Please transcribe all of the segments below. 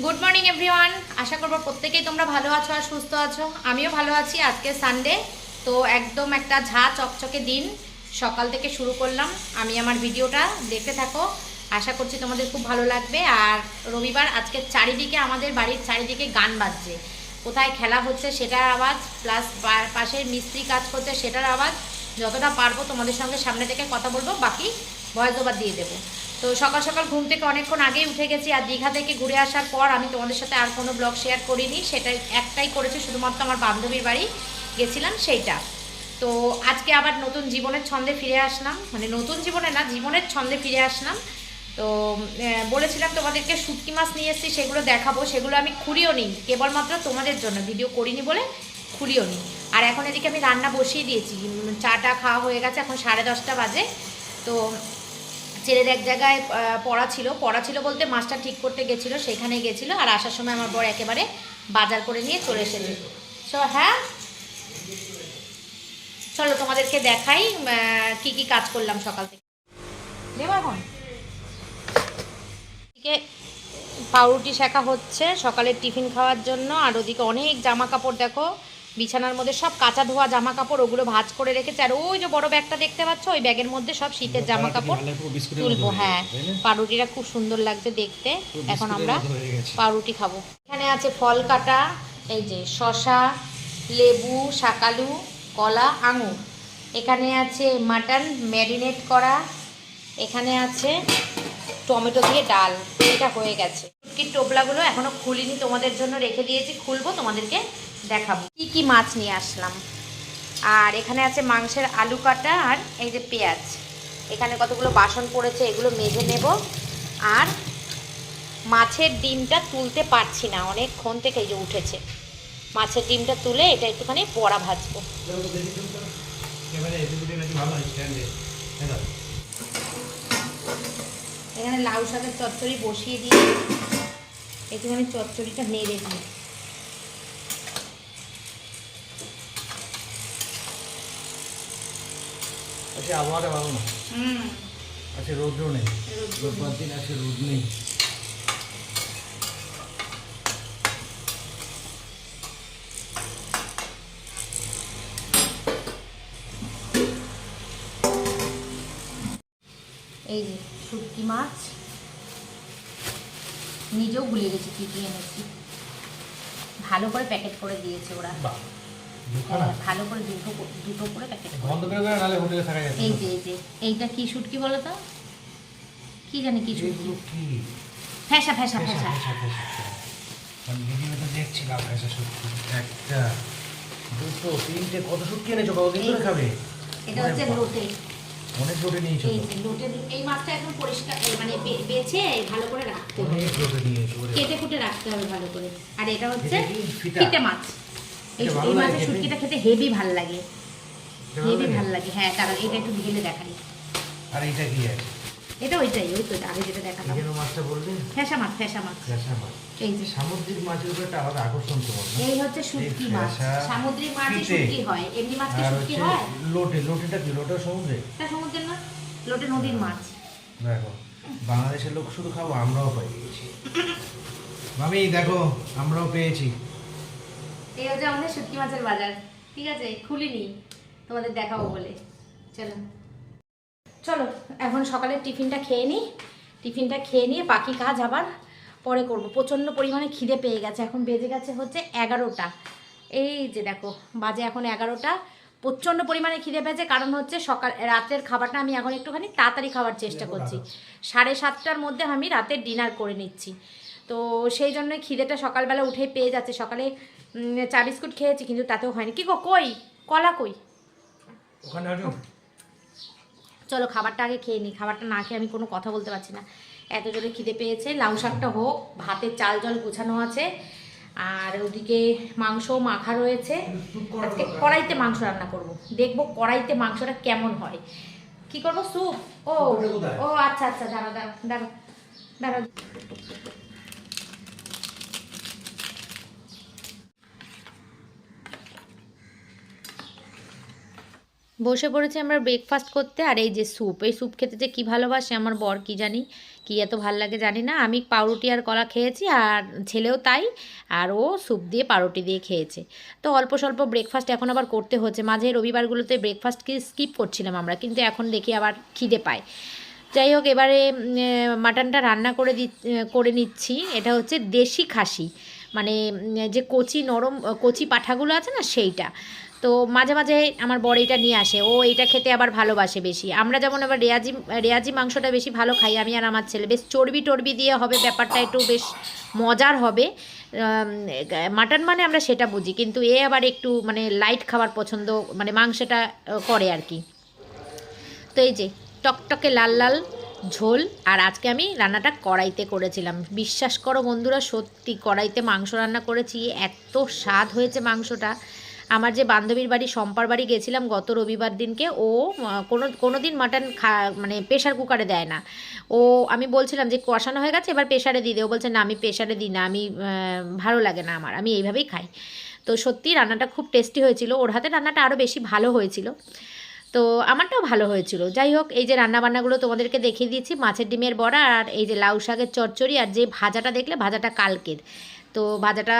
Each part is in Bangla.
গুড মর্নিং এভরিওয়ান আশা করব প্রত্যেকেই তোমরা ভালো আছো আর সুস্থ আছো। আমিও ভালো আছি। আজকে সানডে তো একদম একটা ঝা চকচকে দিন। সকাল থেকে শুরু করলাম। আমি আমার ভিডিওটা দেখতে থাকো। আশা করছি তোমাদের খুব ভালো লাগবে। আর রবিবার আজকে চারিদিকে আমাদের বাড়ির চারিদিকে গান বাজছে। কোথায় খেলা হচ্ছে সেটার আওয়াজ প্লাস পাশের মিস্ত্রি কাজ করছে সেটার আওয়াজ, যতটা পারব তোমাদের সঙ্গে সামনে থেকে কথা বলব। বাকি ভয়েস ওভার দিয়ে দেবো। তো সকাল সকাল ঘুম থেকে অনেকক্ষণ আগেই উঠে গেছি আর দীঘা থেকে ঘুরে আসার পর আমি তোমাদের সাথে আর কোনো ব্লগ শেয়ার করিনি সেটা একটাই করেছি, শুধুমাত্র আমার বান্ধবীর বাড়ি গেছিলাম সেইটা। তো আজকে আবার নতুন জীবনের ছন্দে ফিরে আসলাম মানে নতুন জীবনে না, জীবনের ছন্দে ফিরে আসলাম। তো বলেছিলাম তোমাদেরকে শুটকি মাছ নিয়ে এসেছি, সেগুলো দেখাবো, সেগুলো আমি খুঁড়িও নিই কেবলমাত্র তোমাদের জন্য, ভিডিও করিনি বলে খুঁড়িও নিই আর এখন এদিকে আমি রান্না বসিয়ে দিয়েছি চাটা খাওয়া হয়ে গেছে, এখন সাড়ে দশটা বাজে। তো ছেলের এক জায়গায় পড়া ছিল। পড়া ছিল বলতে মাছটা ঠিক করতে গেছিল, সেখানে গেছিল আর আসার সময় আমার বর একেবারে বাজার করে নিয়ে চলে এসেছে। সো হ্যাঁ? চলো তোমাদেরকে দেখাই কি কি কাজ করলাম সকাল থেকে। দেবো পাউরুটি শেখা হচ্ছে, সকালের টিফিন খাওয়ার জন্য। আর ওদিকে অনেক জামা কাপড় দেখো বিছানার মধ্যে সব কাঁচা ধোয়া জামা কাপড় ওগুলো ভাজ করে রেখেছে। আর ওই যে বড় ব্যাগটা দেখতে পাচ্ছ ওই ব্যাগের মধ্যে সব শীতের জামা কাপড় তুলবো হ্যাঁ পাউরুটিটা খুব সুন্দর লাগছে দেখতে। এখন আমরা পাউরুটি খাব। এখানে আছে ফল কাটা এই যে শশা লেবু শাকালু কলা আঙুর। এখানে আছে মাটন ম্যারিনেট করা। এখানে আছে টমেটো দিয়ে ডাল। এটা হয়ে গেছে। টোপলাগুলো এখনও খুলিনি তোমাদের জন্য রেখে দিয়েছি। খুলবো তোমাদেরকে দেখাবো। কি কি মাছ নিয়ে আসলাম? আর এখানে আছে মাংসের আলু কাটা আর এই যে পেঁয়াজ। এখানে কতগুলো বাসন পড়েছে এগুলো মেজে নেব। আর মাছের ডিমটা তুলতে পারছি না, অনেকক্ষণ থেকে এই যে উঠেছে। মাছের ডিমটা তুলে এটা একটুখানি বড়া ভাজবো। এখানে লাউ শাকের চচ্চড়ি বসিয়ে দিয়ে একটুখানি চচ্চড়িটা নেড়ে দিই। আচ্ছা আবহাওয়াটা ভালো না? হুম। আচ্ছা রৌদ্র নেই। রোববার দিন আছে রোদ নেই। এই যে শুটকি মাছ। নিজেও ভুলে গেছি কী কী এনেছি। ভালো করে প্যাকেট করে দিয়েছে ওরা। ভালো করে দুটো দুটো করে প্যাকেট বন্ধ করে করে নাহলে হোটেলে থাকা যাবে এই যে এই যে এইটা কি শুটকি বলো তো? কি জানি কি শুটকি ফ্যাসা ফ্যাসা ফ্যাসা ফেসা, ফেসা, ফেসা। আমি ভিডিওতে দেখছিলাম ফেসা সত্যি একটা দুটো তিনটে কত শুটকি এনেছো কতদিন ধরে খাবে এটা হচ্ছে লোটে। অনেক লোটে নিয়েছো এই যে লোটে এই মাছটা একদম পরিষ্কার মানে বেছে ভালো করে রাখতে হবে। কেটে কুটে রাখতে হবে ভালো করে। আর এটা হচ্ছে ফিতে মাছ। এই এটা মাছের? শুটকিটা খেতে হেভি ভালো লাগে। হেভি ভালো লাগে? হ্যাঁ কারণ এটা একটু দেখাই। আর এইটা কি আছে? এটা ওইটাই ওই তো আগে যেটা দেখালাম। এই মাছটা বললেন? মাছ মাছ। মাছ। এই যে। সামুদ্রিক মাছের উপর একটা আলাদা আকর্ষণ না? এই হচ্ছে শুটকি মাছ। সামুদ্রিক মাছে শুটকি হয়। এমনি মাছ কি শুটকি হয়? লোটে লোটেটা কি? লোটা সমুদ্রে? তা সমুদ্রের না লোটে নদীর মাছ। দেখো বাংলাদেশের লোক শুধু খাব আমরাও পেয়েছি। মামি দেখো আমরাও পেয়েছি। এই হচ্ছে আমাদের শুটকি মাছের বাজার। ঠিক আছে? খুলিনি। তোমাদের দেখাবো বলে। চলো। চলো, এখন সকালের টিফিনটা খেয়ে নিই টিফিনটা খেয়ে নিয়ে বাকি কাজ আবার পরে করব। প্রচণ্ড পরিমাণে খিদে পেয়ে গেছে। এখন বেজে গেছে হচ্ছে এগারোটা। এই যে দেখো, বাজে এখন এগারোটা। প্রচণ্ড পরিমাণে খিদে পেয়েছে। কারণ হচ্ছে সকাল, রাতের খাবারটা আমি এখন একটুখানি তাড়াতাড়ি খাওয়ার চেষ্টা করছি। সাড়ে সাতটার মধ্যে আমি রাতের ডিনার করে নিচ্ছি। তো সেই জন্যই খিদেটা সকালবেলা উঠেই পেয়ে যাচ্ছে। সকালে চা বিস্কুট খেয়েছি কিন্তু তাতেও হয়নি। কি গো কই? কলা কই? ওখানে চলো খাবারটা আগে খেয়ে নিই। খাবারটা না খেয়ে আমি কোনো কথা বলতে পারছি না। এত জোরে খিদে পেয়েছে। লাউ শাকটা হোক ভাতের চাল জল গোছানো আছে। আর ওদিকে মাংস মাখা রয়েছে। আজকে কড়াইতে মাংস রান্না করব। দেখব কড়াইতে মাংসটা কেমন হয়। কি করব? স্যুপ? ও ও আচ্ছা আচ্ছা দাঁড়া দাঁড়া দাঁড়া দাঁড়া বসে পড়েছি আমরা ব্রেকফাস্ট করতে, আর এই যে স্যুপ এই স্যুপ খেতে যে কী ভালোবাসে আমার বর কি জানি, কী এত ভালো লাগে জানি না। আমি পাউরুটি আর কলা খেয়েছি, আর ছেলেও তাই, আর ও স্যুপ দিয়ে পাউরুটি দিয়ে খেয়েছে। তো অল্প স্বল্প ব্রেকফাস্ট এখন আবার করতে হচ্ছে। মাঝে রবিবারগুলোতে ব্রেকফাস্টকে স্কিপ করছিলাম আমরা, কিন্তু এখন দেখি আবার খিদে পায়। যাই হোক, এবারে মাটনটা রান্না করে দি করে নিচ্ছি। এটা হচ্ছে দেশি খাসি। মানে যে কচি নরম, কচি পাঠাগুলো আছে না সেইটা। তো মাঝে মাঝে আমার বর এটা নিয়ে আসে, ও এটা খেতে আবার ভালোবাসে বেশি। আমরা যেমন আবার রেয়াজি রেয়াজি মাংসটা বেশি ভালো খাই, আমি আর আমার ছেলে। বেশ চর্বি টর্বি দিয়ে হবে ব্যাপারটা একটু বেশ মজার হবে। মাটন মানে আমরা সেটা বুঝি, কিন্তু এ আবার একটু মানে লাইট খাবার পছন্দ মানে মাংসটা করে আর কি। তো এই যে, টকটকে লাল লাল ঝোল, আর আজকে আমি রান্নাটা কড়াইতে করেছিলাম। বিশ্বাস করো বন্ধুরা, সত্যি কড়াইতে মাংস রান্না করেছি, এত স্বাদ হয়েছে মাংসটা। আমার যে বান্ধবীর বাড়ি সম্পার বাড়ি গেছিলাম গত রবিবার দিনকে, ও কোনো কোনো দিন মাটন খা মানে প্রেশার কুকারে দেয় না। ও, আমি বলছিলাম যে কষানো হয়ে গেছে, এবার প্রেশারে দিয়ে দে। ও বলছে, না, আমি প্রেশারে দিই না, আমি ভালো লাগে না আমার, আমি এইভাবেই খাই। তো সত্যি রান্নাটা খুব টেস্টি হয়েছিল। ওর হাতে রান্নাটা আরও বেশি ভালো হয়েছিল। তো আমারটাও ভালো হয়েছিল। যাই হোক এই যে রান্নাবান্নাগুলো তোমাদেরকে দেখিয়ে দিয়েছি, মাছের ডিমের বড়া আর এই যে লাউ শাকের চচ্চড়ি আর যে ভাজাটা দেখলে, ভাজাটা কালকের। তো ভাজাটা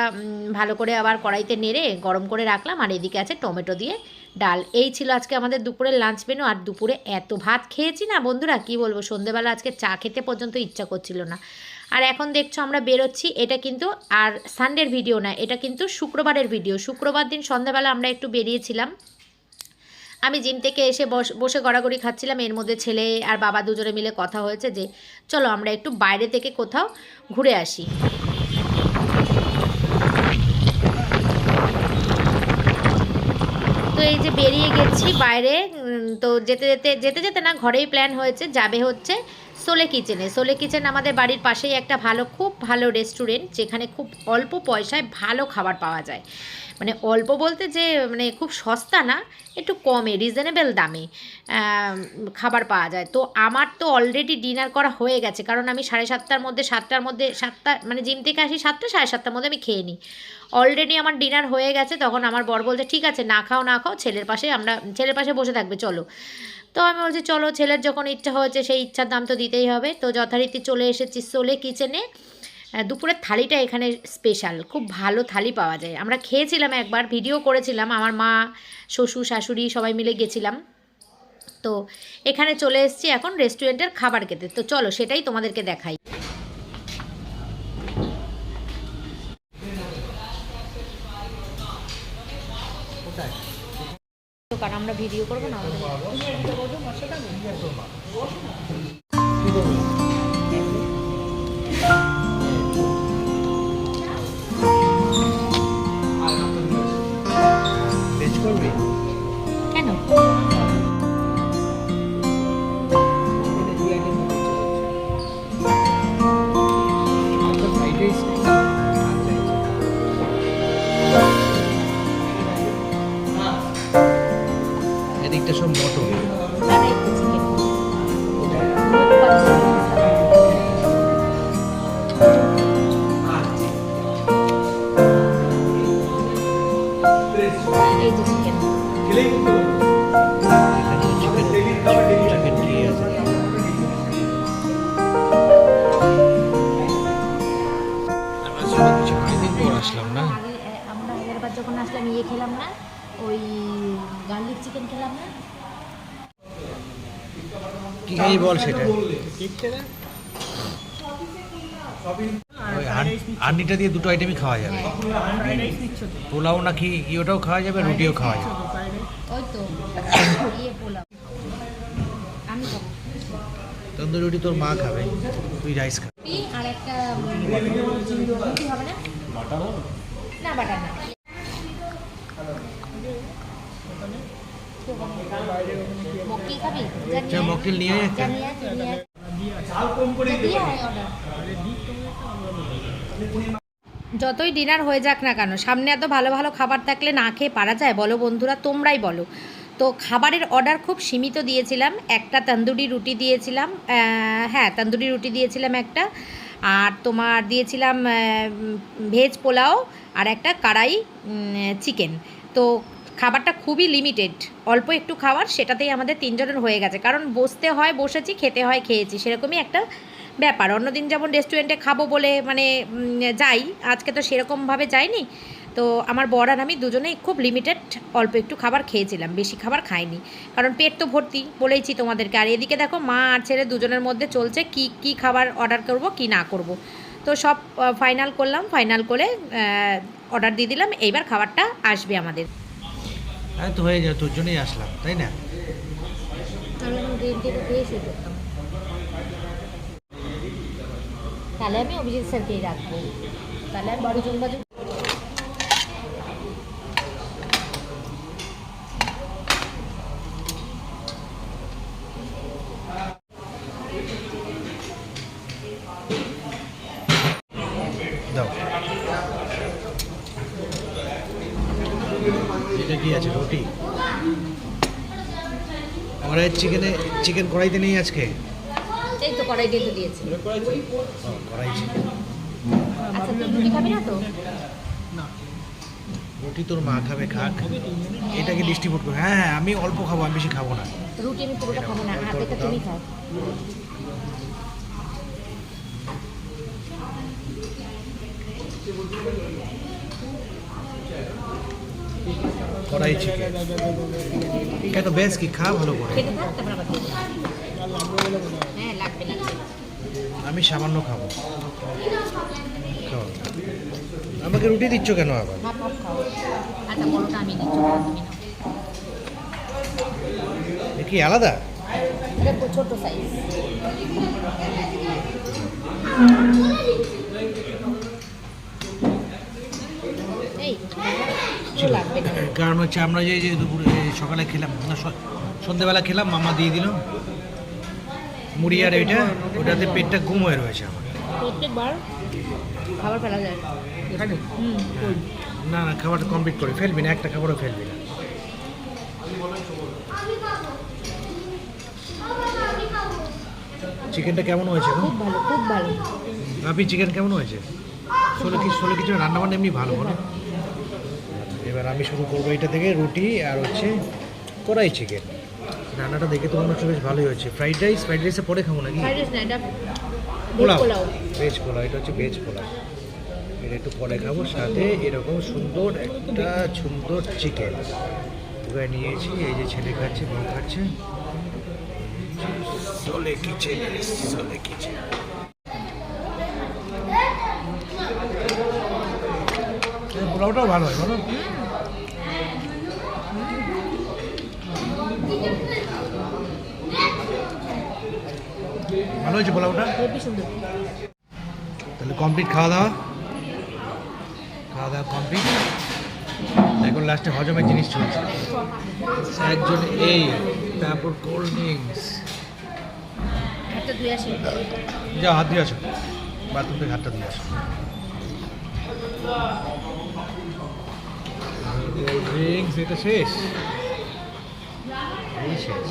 ভালো করে আবার কড়াইতে নেড়ে গরম করে রাখলাম আর এদিকে আছে টমেটো দিয়ে ডাল। এই ছিল আজকে আমাদের দুপুরের লাঞ্চ মেনু আর দুপুরে এত ভাত খেয়েছি না বন্ধুরা, কি বলব? সন্ধেবেলা আজকে চা খেতে পর্যন্ত ইচ্ছা করছিল না। আর এখন দেখছ আমরা বেরোচ্ছি, এটা কিন্তু আর সানডের ভিডিও না, এটা কিন্তু শুক্রবারের ভিডিও শুক্রবার দিন সন্ধ্যাবেলা আমরা একটু বেরিয়েছিলাম। আমি জিম থেকে এসে বস- গড়াগড়ি খাচ্ছিলাম, এর মধ্যে ছেলে আর বাবা দুজনে মিলে কথা হয়েছে যে, চলো আমরা একটু বাইরে থেকে কোথাও ঘুরে আসি। তো এই যে বেরিয়ে গেছি বাইরে তো যেতে যেতে যেতে যেতে না ঘরেই প্ল্যান হয়েছে, যাবে হচ্ছে সোলে কিচেনে সোলে কিচেন আমাদের বাড়ির পাশেই একটা ভালো, খুব ভালো রেস্টুরেন্ট যেখানে খুব অল্প পয়সায় ভালো খাবার পাওয়া যায়। মানে অল্প বলতে যে মানে খুব সস্তা না, একটু কমে রিজনেবল দামে খাবার পাওয়া যায়। তো আমার তো অলরেডি ডিনার করা হয়ে গেছে, কারণ আমি সাড়ে সাতটার মধ্যে সাতটার মধ্যে, সাতটা মানে জিম থেকে আসি সাতটা, সাড়ে সাতটার মধ্যে আমি খেয়ে নিই। অলরেডি আমার ডিনার হয়ে গেছে, তখন আমার বর বলছে, ঠিক আছে, না খাও না খাও, ছেলের পাশে আমরা, ছেলের পাশে বসে থাকবে, চলো। তো আমি বলছি, চলো, ছেলের যখন ইচ্ছা হয়েছে, সেই ইচ্ছার দাম তো দিতেই হবে। তো যথারীতি চলে এসেছি সোলে কিচেনে দুপুরের থালিটা এখানে স্পেশাল খুব ভালো থালি পাওয়া যায়। আমরা খেয়েছিলাম একবার ভিডিও করেছিলাম আমার মা শ্বশুর শাশুড়ি সবাই মিলে গেছিলাম। তো এখানে চলে এসেছি এখন রেস্টুরেন্টের খাবার খেতে। তো চলো সেটাই তোমাদেরকে দেখাই। কারণ আমরা ভিডিও করব না আমাদের। কি খাই বল সেটা। ওই দিয়ে দুটো আইটেমই খাওয়া যাবে। পোলাও নাকি ইয়েটাও খাওয়া যাবে রুটিও খাওয়া যাবে। ওই তো ইয়ে পোলাও। আমি খাব। তন্দুরি রুটি তোর মা খাবে তুই রাইস খাবে আর একটা হবে না? না বাটার না। মক্কেল খাবি? যা নিয়ে মকটেল আয়। যা আয়, যতই ডিনার হয়ে যাক না কেন সামনে এত ভালো ভালো খাবার থাকলে না খেয়ে পারা যায়? বলো বন্ধুরা তোমরাই বলো। তো খাবারের অর্ডার খুব সীমিত দিয়েছিলাম। একটা তন্দুরি রুটি দিয়েছিলাম। হ্যাঁ তন্দুরি রুটি দিয়েছিলাম একটা। আর তোমার দিয়েছিলাম ভেজ পোলাও আর একটা কড়াই চিকেন তো খাবারটা খুবই লিমিটেড অল্প একটু খাবার সেটাতেই আমাদের তিনজনের হয়ে গেছে। কারণ বসতে হয়, বসেছি, খেতে হয়, খেয়েছি, সেরকমই একটা ব্যাপার। অন্যদিন যেমন রেস্টুরেন্টে খাব বলে মানে যাই, আজকে তো সেরকমভাবে যাইনি। তো আমার বর আর আমি দুজনেই খুব লিমিটেড অল্প একটু খাবার খেয়েছিলাম, বেশি খাবার খাইনি। কারণ পেট তো ভর্তি, বলেইছি তোমাদেরকে। আর এদিকে দেখো, মা আর ছেলে দুজনের মধ্যে চলছে কি কি খাবার অর্ডার করব, কি না করব। তো সব ফাইনাল করলাম ফাইনাল করে অর্ডার দিয়ে দিলাম। এইবার খাবারটা আসবে আমাদের। হ্যাঁ তো হয়ে যাবে, তোর জন্যই আসলাম, তাই না? তাহলে আমি অভিজিৎ স্যারকেই রাখব। তাহলে আর জন বাজু দাও এটা কি আছে রুটি কড়াই চিকেনে চিকেন কড়াইতে নেই আজকে? এই তো কড়াই দিয়ে তো দিয়েছি। কড়াই চিকেন আচ্ছা তুই রুটি খাবি না তো? রুটি তোর মা খাবে খাক। এটাকে ডিস্ট্রিবিউট করবে হ্যাঁ হ্যাঁ আমি অল্প খাব আমি বেশি খাব না। রুটি আমি পুরোটা খাব না হাতেটা তুমি খাও। কড়াই চিকেন এটা বেশ কি খা ভালো করে। হ্যাঁ আমি সামান্য খাব। আমাকে রুটি দিচ্ছ কেন আবার? কি আলাদা? ছোট সাইজ লাগবে না কারণ হচ্ছে আমরা যে দুপুরে সকালে খেলাম না সন্ধ্যেবেলা খেলাম মামা দিয়ে দিল। মুড়ি আর এইটা ওটাতে পেটটা গুম হয়ে রয়েছে আমার। প্রত্যেকবার খাবার ফেলা যায়। হুম না না খাবারটা কমপ্লিট করে ফেলবি না একটা খাবারও ফেলবি না। চিকেনটা কেমন হয়েছে খুব ভালো খুব ভালো। আপনি চিকেন কেমন হয়েছে? ষোলো কিছু ষোলো কিছু রান্না বান্না এমনি ভালো বলো। এবার আমি শুরু করব এটা থেকে রুটি আর হচ্ছে কড়াই চিকেন রান্নাটা দেখে তো মনে হচ্ছে বেশ ভালোই হয়েছে। ফ্রাইড রাইস ফ্রাইড রাইসে পরে খাব নাকি? পোলাও। ভেজ পোলাও। এটা হচ্ছে ভেজ পোলাও। এটা একটু পরে খাব সাথে এরকম সুন্দর একটা সুন্দর চিকেন পুরো নিয়েছি এই যে ছেলে খাচ্ছে বউ খাচ্ছে। কিচেন কিচেন পোলাওটাও ভালো হয় বলো। ভালো হয়েছে পোলাওটা? তাহলে কমপ্লিট খাওয়া দাওয়া? খাওয়া দাওয়া কমপ্লিট এখন লাস্টে হজমের জিনিস চলছে। একজন এই তারপর কোল্ড ড্রিঙ্কস যা হাত দিয়ে আসো। বাথরুম থেকে হাতটা দিয়ে আসো। কোল্ড ড্রিঙ্কস এটা শেষ? এই শেষ।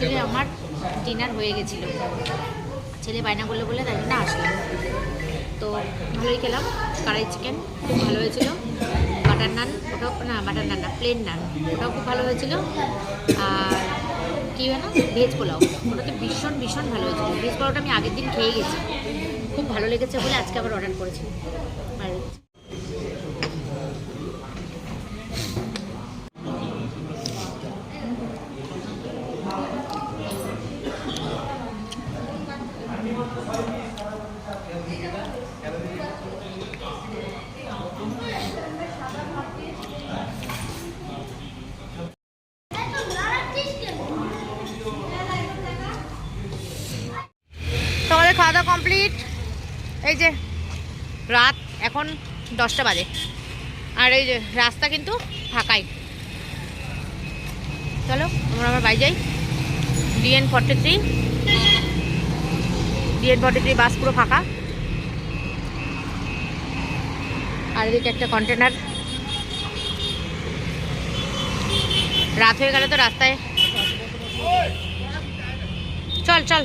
ছেলে আমার ডিনার হয়ে গেছিল। ছেলে বায়না করল বলে তাই জন্য আসলাম। তো ভালোই খেলাম কড়াই চিকেন খুব ভালো হয়েছিল। বাটার নান ওটাও না বাটার নান না প্লেন নান ওটাও খুব ভালো হয়েছিল। আর কী হয় না ভেজ পোলাও ওটা তো ভীষণ ভীষণ ভালো হয়েছিল। ভেজ পোলাওটা আমি আগের দিন খেয়ে গেছি। খুব ভালো লেগেছে বলে আজকে আবার অর্ডার করেছি আর তোমাদের খাওয়া দাওয়া কমপ্লিট এই যে রাত এখন দশটা বাজে। আর এই যে রাস্তা কিন্তু ফাঁকাই। চলো, আমরা আমার বাড়ি যাই। DN forty three DN forty three bus পুরো ফাঁকা। আর এদিকে একটা কন্টেনার রাত হয়ে গেলে তো রাস্তায়। চল চল।